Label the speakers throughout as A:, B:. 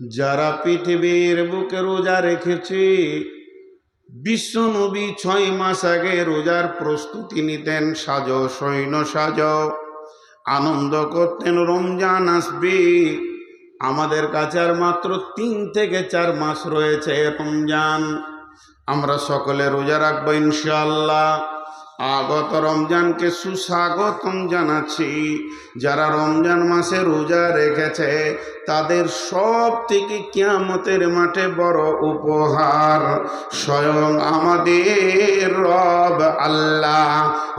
A: যারা পৃথিবীর বুকে রোজা রেখেছে বিশ্ব নবী ছয় মাস আগে রোজার প্রস্তুতি নিতেন সাজ, সৈন্য সাজ। আনন্দ করতেন, রমজান আসবে। আমাদের কাছে আর মাত্র তিন থেকে চার মাস রয়েছে রমজান। আমরা সকলে রোজা রাখব ইনশাল্লাহ আগত রমজানকে সুস্বাগতম জানাচ্ছি। যারা রমজান মাসে রোজা রেখেছে, তাদের সব থেকে কিয়ামতের মাঠে বড় উপহার। স্বয়ং আমাদের রব আল্লাহ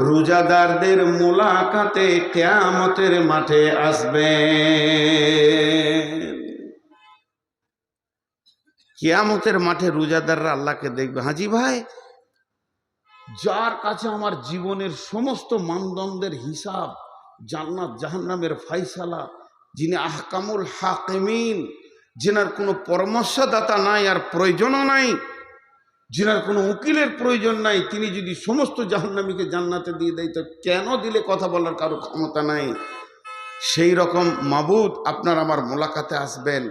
A: রোজাদারদের মোলাকাতে কিয়ামতের মাঠে আসবে কিয়ামতের মাঠে রোজাদাররা আল্লাহকে দেখবে। হাজি ভাই যার কাছে আমার জীবনের সমস্ত মানদণ্ডের হিসাব জান্নাত জাহান্নামের ফাইসালা, যিনি আহকামুল হাকিমিন, যিনার কোনো পরামর্শদাতা নাই আর প্রয়োজনও নাই, যিনার কোনো উকিলের প্রয়োজন নাই, তিনি যদি সমস্ত জাহান্নামীকে জান্নাতে দিয়ে দেয়, তো কেন দিলে কথা বলার কারও ক্ষমতা নাই? সেই রকম মাবুদ আপনার আমার মোলাকাতে আসবেন।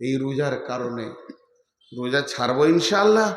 A: এই রোজার কারণে। রোজা ছাড়বো ইনশাল্লাহ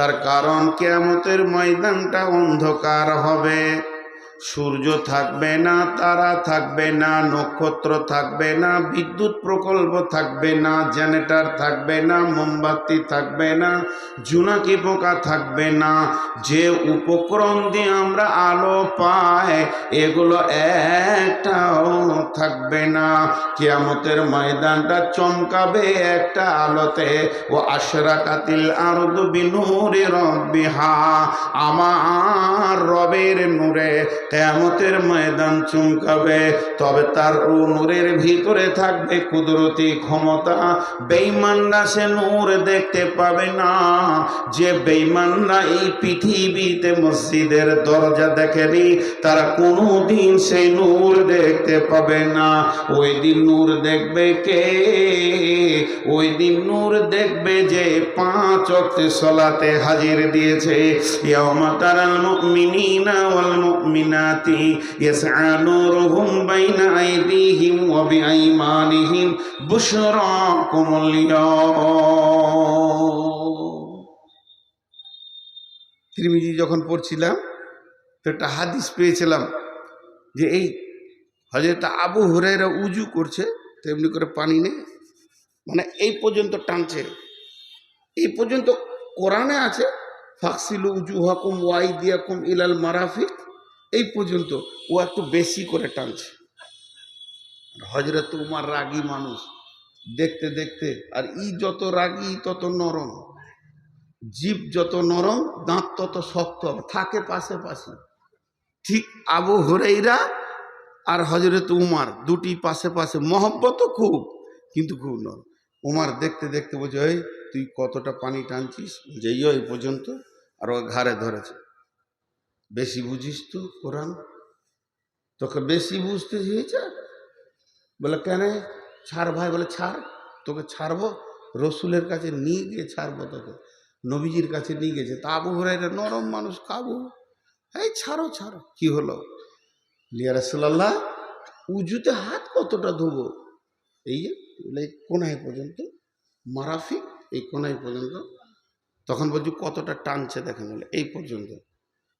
A: তার কারণ কেয়ামতের ময়দানটা অন্ধকার হবে। সূর্য থাকবে না, তারা থাকবে না, নক্ষত্র থাকবে না, বিদ্যুৎ প্রকল্প থাকবে না জেনেটার থাকবে না, মোমবাতি থাকবে না জুনাকি পোকা থাকবে না, যে উপকরণ দিয়ে আমরা আলো পাই, এগুলো একটাও থাকবে না। কিয়ামতের ময়দানটা চমকাবে একটা আলোতে, ও আশরা কাতিল আরদ বিনুরে রব্বিহা, আমার রবের নূরে কেয়ামতের ময়দান চমকাবে, তবে তার ও নূরের ভিতরে থাকবে কুদরতি ক্ষমতা। বেঈমানরা সে নূর দেখতে পাবে না। যে বেঈমানরা এই পৃথিবীতে মসজিদের দরজা দেখেনি, তারা কোনো দিন সেই নূর দেখতে পাবে না। ওই দিন নূর দেখবে কে? ওই দিন নূর দেখবে যে পাঁচ অক্টে সলাতে হাজির দিয়েছে। ইয়াউমা তারাল মুমিনিনা ওয়াল মুমিনাতি। ইয়াসআ নূরুহুম বাইনা আইদিহিম ওয়া বিআইমানিহিম বুশরাকুমুল ইয়াউম তিরমিজি যখন পড়ছিলাম তো একটা হাদিস পেয়েছিলাম যে এই হজরত আবু হুরাইরা উজু করছে তেমনি করে পানি নেই মানে এই পর্যন্ত টানছে। এই পর্যন্ত কোরআনে আছে ফাকসিলু উজু হকুম ওয়াই দিয়াকুম ইলাল মারাফিক এই পর্যন্ত ও একটু বেশি করে টানছে। হজরত উমার রাগী মানুষ, দেখতে দেখতে, আর ই যত রাগী, তত নরম। জীব যত নরম, দাঁত তত শক্ত থাকে পাশে পাশে। ঠিক আবু হরেইরা আর হজরত উমার দুটি পাশে পাশে। মহব্বতও খুব, কিন্তু খুব নরম। উমার দেখতে দেখতে ওই তুই কতটা পানি টানছিস? যেই এই পর্যন্ত। আর ও ঘাড়ে ধরেছে। বেশি বুঝিস তো, কোরআন? তোকে বেশি বুঝতে হয়েছে বলে, কেন? ছাড় ভাই, বলে, ছাড়। তোকে ছাড়বো? রসুলের কাছে নিয়ে গিয়ে ছাড়বো তোকে। নবীজির কাছে নিয়ে গেছে তা আবু হরাইরা নরম মানুষ, কাবু। এই ছাড়ো ছাড়ো। কি হলো? লিয়া রসুল্লাহ উজুতে হাত কতটা ধোবো? এই যে কোনায় পর্যন্ত, মারাফিক, এই কোনায় পর্যন্ত। তখন বলছি, কতটা টানছে দেখেন এই পর্যন্ত।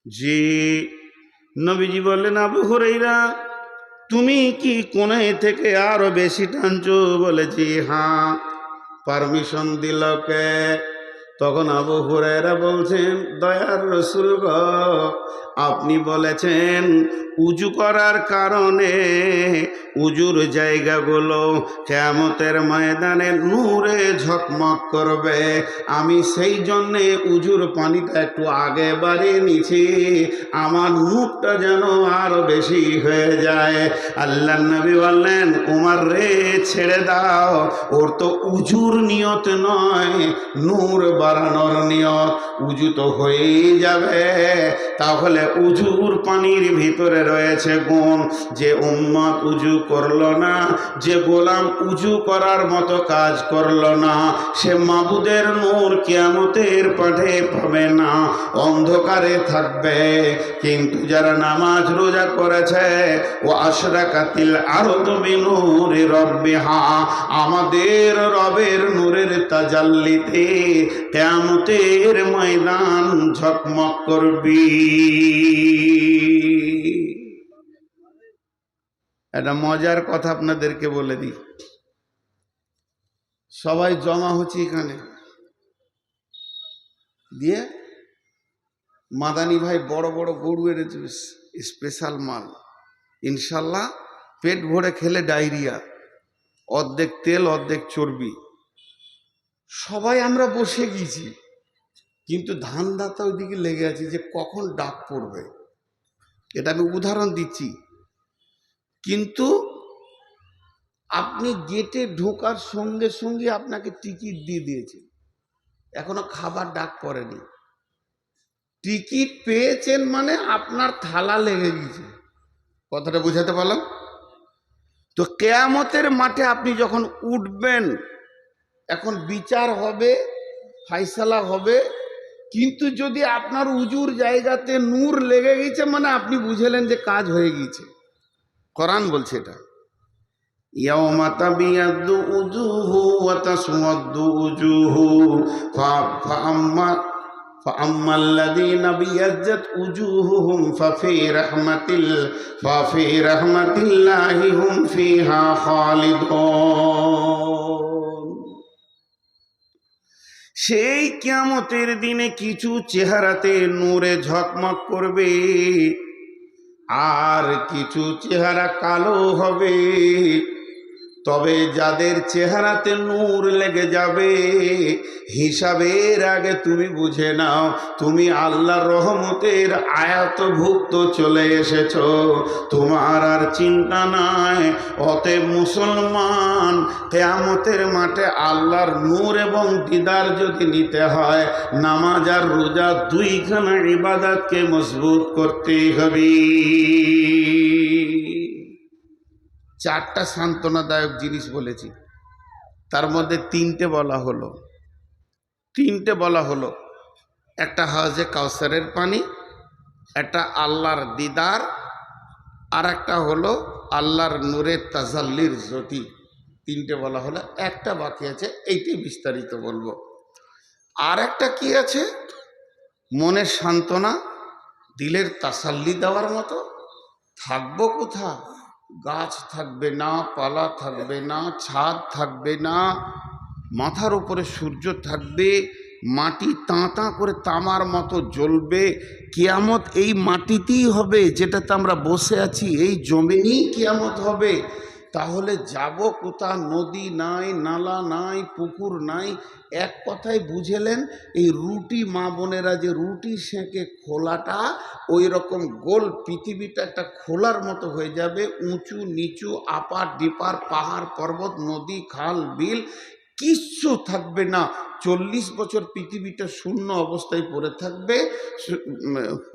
A: যে নবীজি বললেন, আবু হুরাইরা, তুমি কি কোনায় থেকে আরও বেশি টানছো? বলেছি হ্যাঁ। পারমিশন দিল কে? তখন আবু হুরায়রা বলছেন, দয়ার রসুল গ, আপনি বলেছেন উজু করার কারণে উজুর জায়গাগুলো কেমতের ময়দানে নূরে ঝকমক করবে। আমি সেই জন্যে উজুর পানিটা একটু আগে বাড়িয়ে নিছি আমার মুখটা যেন আরও বেশি হয়ে যায়। আল্লাহ নবী বললেন, উমার রে, ছেড়ে দাও, ওর তো উজুর নিয়ত নয়, নূর বাড়ানোর নিয়ত উজু তো হয়েই যাবে। তাহলে উজুর পানির ভিতরে রয়েছে গুণ। যে উম্মত উজু করল না, যে গোলাম উজু করার মতো কাজ করল না, সে মাবুদের নূর কিয়ামতের পাঠে পাবে না, অন্ধকারে থাকবে। কিন্তু যারা নামাজ রোজা করেছে ও আশরা কাতিল আরও তুমি নূরে রব্বে হা আমাদের রবের নূরের তাজাল্লিতে কেমতের ময়দান ঝকমক করবি। একটা মজার কথা আপনাদেরকে বলে দিই। সবাই জমা হচ্ছে এখানে। দিয়ে মাদানি ভাই বড় বড় গরু এনেছে, স্পেশাল মাল। ইনশাল্লাহ পেট ভরে খেলে ডায়রিয়া। অর্ধেক তেল, অর্ধেক চর্বি। সবাই আমরা বসে গিয়েছি কিন্তু ধান দাতা ওইদিকে লেগে আছে যে কখন ডাক পড়বে? এটা আমি উদাহরণ দিচ্ছি। কিন্তু আপনি গেটে ঢোকার সঙ্গে সঙ্গে আপনাকে টিকিট দিয়ে দিয়েছে। এখনও খাবার ডাক পড়েনি। টিকিট পেয়েছেন মানে আপনার থালা লেগে গেছে। কথাটা বুঝাতে পারলাম? তো কেয়ামতের মাঠে আপনি যখন উঠবেন এখন বিচার হবে ফাইসালা হবে কিন্তু যদি আপনার উজুর জায়গাতে নূর লেগে গেছে মানে আপনি বুঝলেন যে কাজ হয়ে গেছে কোরআন বলছে এটা ইয়াউমা তাবিয়াদ্দু উজুহু ওয়া তাসওয়াদ্দু উজুহু ফাআম্মা فأما الذين بيضت وجوههم ففي رحمة ال... ففي رحمة الله هم فيها خالدون সেই কিয়ামতের দিনে কিছু চেহারাতে নূরে ঝকমক করবে, আর কিছু চেহারা কালো হবে। তবে যাদের চেহারাতে নূর লেগে যাবে, হিসাবের আগে তুমি বুঝে নাও, তুমি আল্লাহর রহমতের আয়াতভুক্ত চলে এসেছ। তোমার আর চিন্তা নাই, অতএব মুসলমান কেয়ামতের মাঠে আল্লাহর নূর এবং দিদার যদি নিতে হয়, নামাজ আর রোজা দুইখানা ইবাদতকে মজবুত করতেই হবে। চারটা সান্ত্বনাদায়ক জিনিস বলেছি। তার মধ্যে তিনটে বলা হলো। তিনটে বলা হলো। একটা হাজে কাউসারের পানি, একটা আল্লাহর দিদার, আর একটা হলো আল্লাহর নূরের তাজাল্লির জ্যোতি। তিনটে বলা হলো, একটা বাকি আছে, এইটাই বিস্তারিত বলব। আর একটা কি আছে? মনের সান্ত্বনা, দিলের তাসাল্লি দেওয়ার মতো। থাকব কোথা গাছ থাকবে না, পালা থাকবে না, ছাদ থাকবে না, মাথার উপরে সূর্য থাকবে, মাটি তাঁতা করে তামার মতো জ্বলবে, কিয়ামত এই মাটিতেই হবে যেটাতে আমরা বসে আছি, এই জমিনেই কিয়ামত হবে। তাহলে যাব কোথা? নদী নাই, নালা নাই, পুকুর নাই। এক কথায় বুঝেলেন, এই রুটি মা বোনেরা যে রুটি সেঁকে খোলাটা ওই রকম গোল পৃথিবীটা একটা খোলার মতো হয়ে যাবে। উঁচু, নিচু, আপার, ডিপার, পাহাড়, পর্বত, নদী, খাল, বিল কিচ্ছু থাকবে না। চল্লিশ বছর পৃথিবীটা শূন্য অবস্থায় পড়ে থাকবে।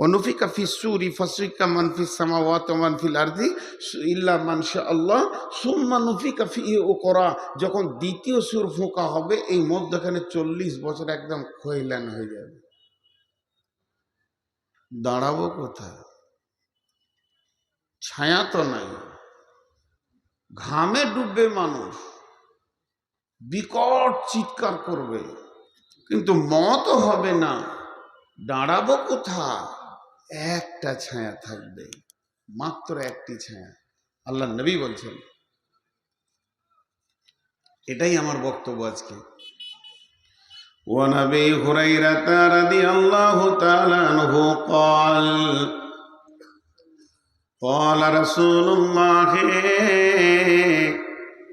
A: অনুফিকা ফিসুরি ফাসুইকা মানফিস সামাওয়াত মানফিল আরদি ইল্লা মানশা আল্লাহ। সুম্মা নুফিকা ফি ও করা যখন দ্বিতীয় সুর ফোঁকা হবে, এই মধ্যখানে চল্লিশ বছর একদম খৈলান হয়ে যাবে। দাঁড়াবো কোথায়? ছায়া তো নাই। ঘামে ডুববে মানুষ। বিকট চিৎকার করবে কিন্তু মত হবে না দাঁড়াবো কোথা একটা ছায়া থাকবে মাত্র একটি ছায়া আল্লাহ নবী বলছেন এটাই আমার বক্তব্য আজকে ونبي هريرة رضي الله تعالى عنه قال قال رسول الله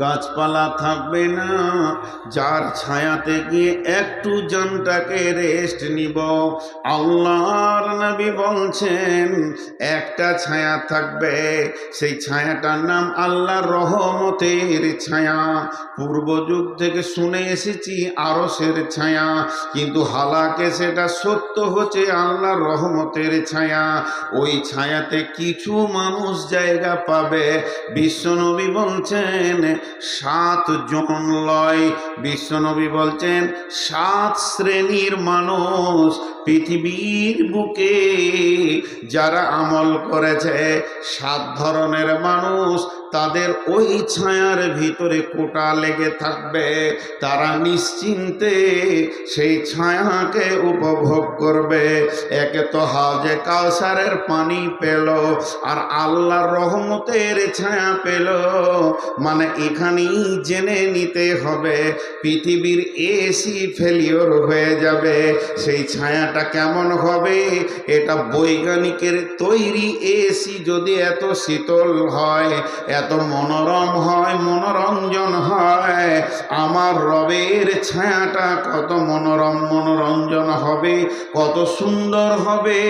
A: গাছপালা থাকবে না। যার ছায়াতে গিয়ে একটু জানটাকে রেস্ট নিব। আল্লাহর নবী বলছেন, একটা ছায়া থাকবে। সেই ছায়াটার নাম আল্লাহর রহমতের ছায়া। পূর্ব যুগ থেকে শুনে এসেছি আরসের ছায়া। কিন্তু হালাকে সেটা সত্য হচ্ছে আল্লাহর রহমতের ছায়া। ওই ছায়াতে কিছু মানুষ জায়গা পাবে। বিশ্বনবী বলছেন, সাত জন লয়। বিশ্বনবী বলছেন, সাত শ্রেণির মানুষ পৃথিবীর বুকে যারা আমল করেছে, সাত ধরনের মানুষ তাদের ওই ছায়ার ভিতরে কোটা লেগে থাকবে। তারা নিশ্চিন্তে সেই ছায়াকে উপভোগ করবে। একে তো হাজে কাউসারের পানি পেল আর আল্লাহর রহমতের ছায়া পেল। মানে এখানেই জেনে নিতে হবে, পৃথিবীর এসি ফেলিওর হয়ে যাবে। সেই ছায়াটা কেমন হবে? এটা বৈজ্ঞানিকের তৈরি এসি যদি এত শীতল হয়, এত মনোরম হয়, মনোরঞ্জন হয়, আমার রবের ছায়াটা কত মনোরম, মনোরঞ্জন হবে, কত সুন্দর হবে।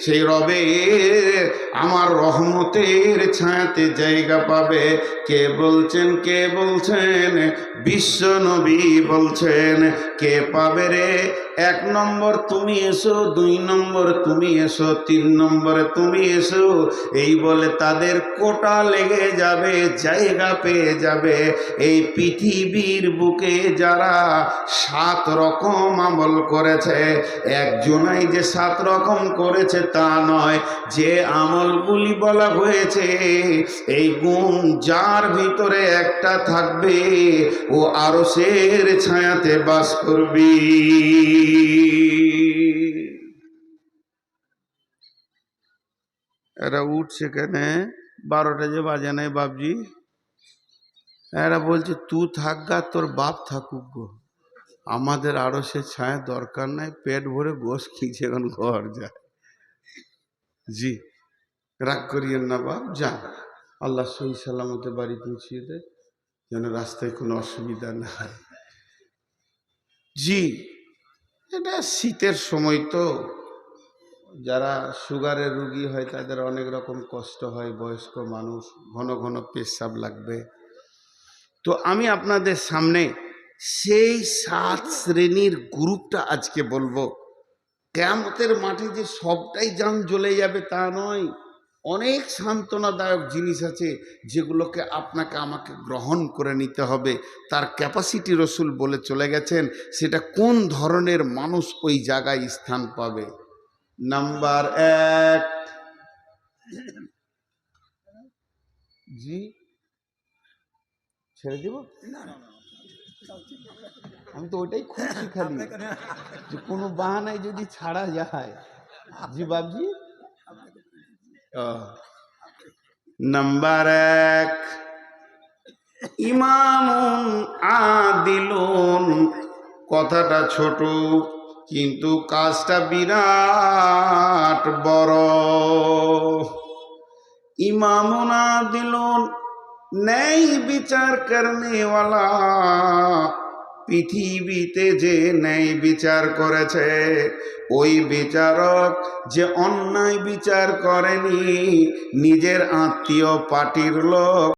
A: সেই রবের আমার রহমতের ছায়াতে জায়গা পাবে। কে বলছেন কে বলছেন? বিশ্ব নবী বলছেন, কে পাবে রে? এক নম্বর তুমি এসো, দুই নম্বর তুমি এসো, তিন নম্বরে তুমি এসো। এই বলে তাদের কোটা লেগে যাবে, জায়গা পেয়ে যাবে। এই পৃথিবীর বুকে যারা সাত রকম আমল করেছে, একজনাই যে সাত রকম করেছে তা নয়, যে আমলগুলি বলা হয়েছে, এই গুণ যার ভিতরে একটা থাকবে, ও আরও সের ছায়াতে বাস করবি। এরা উঠছে কেন? বারোটা যে বাজে নাই বাপজি। এরা বলছে, তু থাক গা, তোর বাপ থাকুক গো। আমাদের আরও সে ছায়া দরকার নাই, পেট ভরে গোস খিচে এখন ঘর যায়। জি, রাগ করিয়েন না বাপ, যান। আল্লাহ সহি সালামতে বাড়ি পৌঁছিয়ে দেয়, যেন রাস্তায় কোনো অসুবিধা না হয় জি এটা শীতের সময় তো। যারা সুগারের রুগী হয়, তাদের অনেক রকম কষ্ট হয়, বয়স্ক মানুষ, ঘন ঘন পেশাব লাগবে। তো আমি আপনাদের সামনে সেই সাত শ্রেণির গ্রুপটা আজকে বলব। কেয়ামতের মাঠে যে সবটাই যান জ্বলে যাবে তা নয়। অনেক সান্ত্বনাদায়ক জিনিস আছে যেগুলোকে আপনাকে আমাকে গ্রহণ করে নিতে হবে। তার ক্যাপাসিটি রসুল বলে চলে গেছেন, সেটা কোন ধরনের মানুষ ওই জায়গায় স্থান পাবে? নাম্বার এক। জি। ছেড়ে দিব? আমি তো ওইটাই খুঁজছি খালি। যে কোনো বাহানায় যদি ছাড়া যায়। জি বাবজি নাম্বার এক ইমামুন আদিলুন। কথাটা ছোট, কিন্তু কাজটা বিরাট বড়। ইমামুন আদিলুন, ন্যায় বিচার করনেওয়ালা পৃথিবীতে যে ন্যায় বিচার করেছে, ওই বিচারক যে অন্যায় বিচার করেনি, নিজের আত্মীয় পার্টির লোক